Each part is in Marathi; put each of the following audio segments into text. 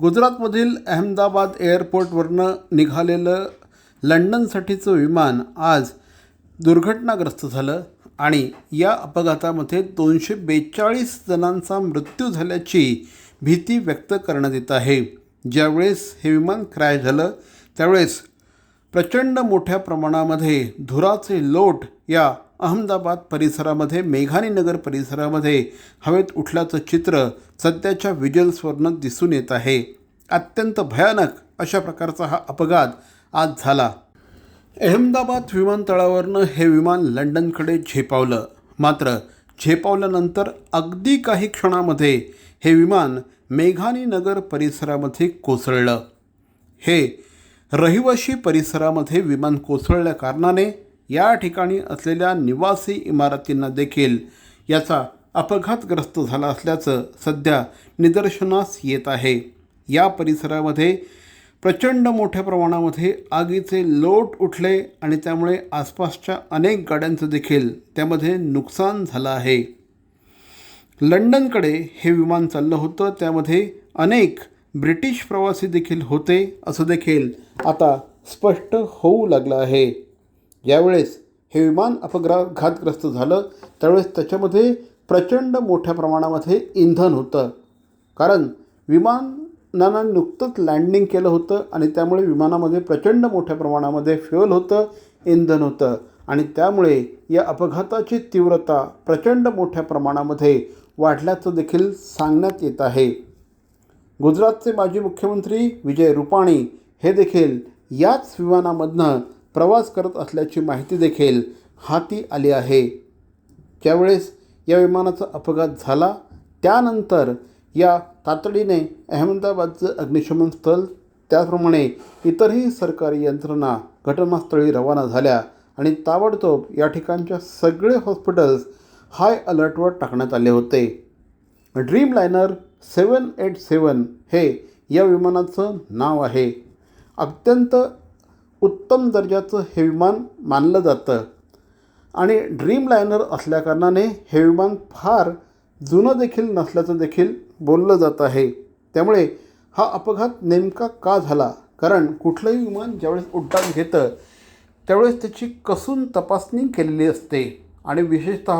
गुजरातमधील अहमदाबाद एअरपोर्टवरनं निघालेलं लंडनसाठीचं विमान आज दुर्घटनाग्रस्त झालं आणि या अपघातामध्ये दोनशे बेचाळीस जणांचा मृत्यू झाल्याची भीती व्यक्त करण्यात येत आहे. ज्यावेळेस हे विमान क्रॅश झालं त्यावेळेस प्रचंड मोठ्या प्रमाणामध्ये धुराचे लोट या अहमदाबाद परिसरामध्ये मेघानी नगर परिसरामध्ये हवेत उठल्याचं चित्र सध्याच्या विज्युअल्सवरनं दिसून येत आहे. अत्यंत भयानक अशा प्रकारचा हा अपघात आज झाला. अहमदाबाद विमानतळावरनं हे विमान लंडनकडे झेपावलं. मात्र झेपावल्यानंतर अगदी काही क्षणामध्ये हे विमान मेघानी नगर परिसरामध्ये कोसळलं. हे रहिवाशी परिसरामध्ये विमान कोसळल्या कारणाने या ठिकाणी असलेल्या निवासी इमारतींना देखील याचा अपघातग्रस्त झाला असल्याचं सध्या निदर्शनास येत आहे. या परिसरामध्ये प्रचंड मोठ्या प्रमाणामध्ये आगीचे लोट उठले आणि त्यामुळे आसपासच्या अनेक गाड्यांचं देखील त्यामध्ये नुकसान झालं आहे. लंडनकडे हे विमान चाललं होतं. त्यामध्ये अनेक ब्रिटिश प्रवासी देखील होते असं देखील आता स्पष्ट होऊ लागलं आहे. ज्यावेळेस हे विमान अपघातग्रस्त झालं त्यावेळेस त्याच्यामध्ये प्रचंड मोठ्या प्रमाणामध्ये इंधन होतं. कारण विमानानं नुकतंच लँडिंग केलं होतं आणि त्यामुळे विमानामध्ये प्रचंड मोठ्या प्रमाणामध्ये फ्युअल होतं इंधन होतं. आणि त्यामुळे या अपघाताची तीव्रता प्रचंड मोठ्या प्रमाणामध्ये वाढल्याचं देखील सांगण्यात येत आहे. गुजरातचे माजी मुख्यमंत्री विजय रुपाणी हे देखील याच विमानामधनं प्रवास करत असल्याची माहिती देखील हाती आली आहे. ज्यावेळेस या विमानाचा अपघात झाला त्यानंतर या तातडीने अहमदाबादचं अग्निशमन स्थल त्याचप्रमाणे इतरही सरकारी यंत्रणा घटनास्थळी रवाना झाल्या आणि ताबडतोब या ठिकाणच्या सगळे हॉस्पिटल्स हाय अलर्टवर टाकण्यात आले होते. Dreamliner seven eight seven हे या विमानाचं नाव आहे. अत्यंत उत्तम दर्जाचं हे विमान मानलं जातं. आणि ड्रीम लायनर असल्याकारणाने हे विमान फार जुनं देखील नसल्याचं देखील बोललं जात आहे. त्यामुळे हा अपघात नेमका का झाला? कारण कुठलंही विमान ज्यावेळेस उड्डाण घेतं त्यावेळेस त्याची कसून तपासणी केलेली असते. आणि विशेषत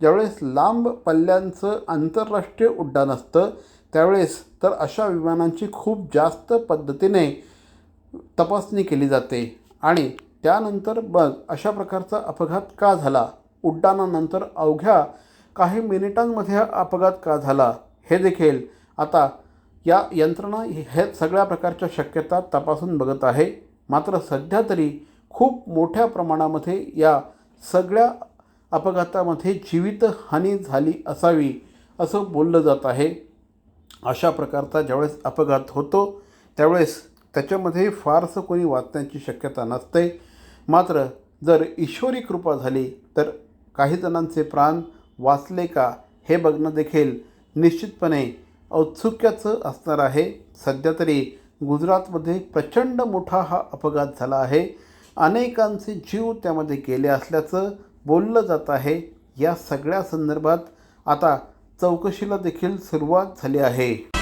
ज्यावेळेस लांब पल्ल्यांचं आंतरराष्ट्रीय उड्डाण असतं त्यावेळेस तर अशा विमानांची खूप जास्त पद्धतीने तपासणी केली जाते आणि त्यानंतर मग अशा प्रकारचा अपघात का झाला? उड्डाणानंतर अवघ्या काही मिनिटांमध्ये हा अपघात का झाला? हे देखील आता या यंत्रणा हे सगळ्या प्रकारच्या शक्यता तपासून बघत आहे. मात्र सध्या तरी खूप मोठ्या प्रमाणामध्ये या सगळ्या अपघातामध्ये जीवितहानी झाली असावी असं बोललं जात आहे. अशा प्रकारचा ज्यावेळेस अपघात होतो त्यावेळेस त्याच्यामध्ये फारसं कोणी वाचण्याची शक्यता नसते. मात्र जर ईश्वरी कृपा झाली तर काही जणांचे प्राण वाचले का हे बघणं देखील निश्चितपणे औत्सुक्याचं असणार आहे. सध्या तरी गुजरातमध्ये प्रचंड मोठा हा अपघात झाला आहे. अनेकांचे जीव त्यामध्ये गेले असल्याचं बोललं जात आहे. या सगळ्या संदर्भात आता चौकशीला देखील सुरुवात झाली आहे.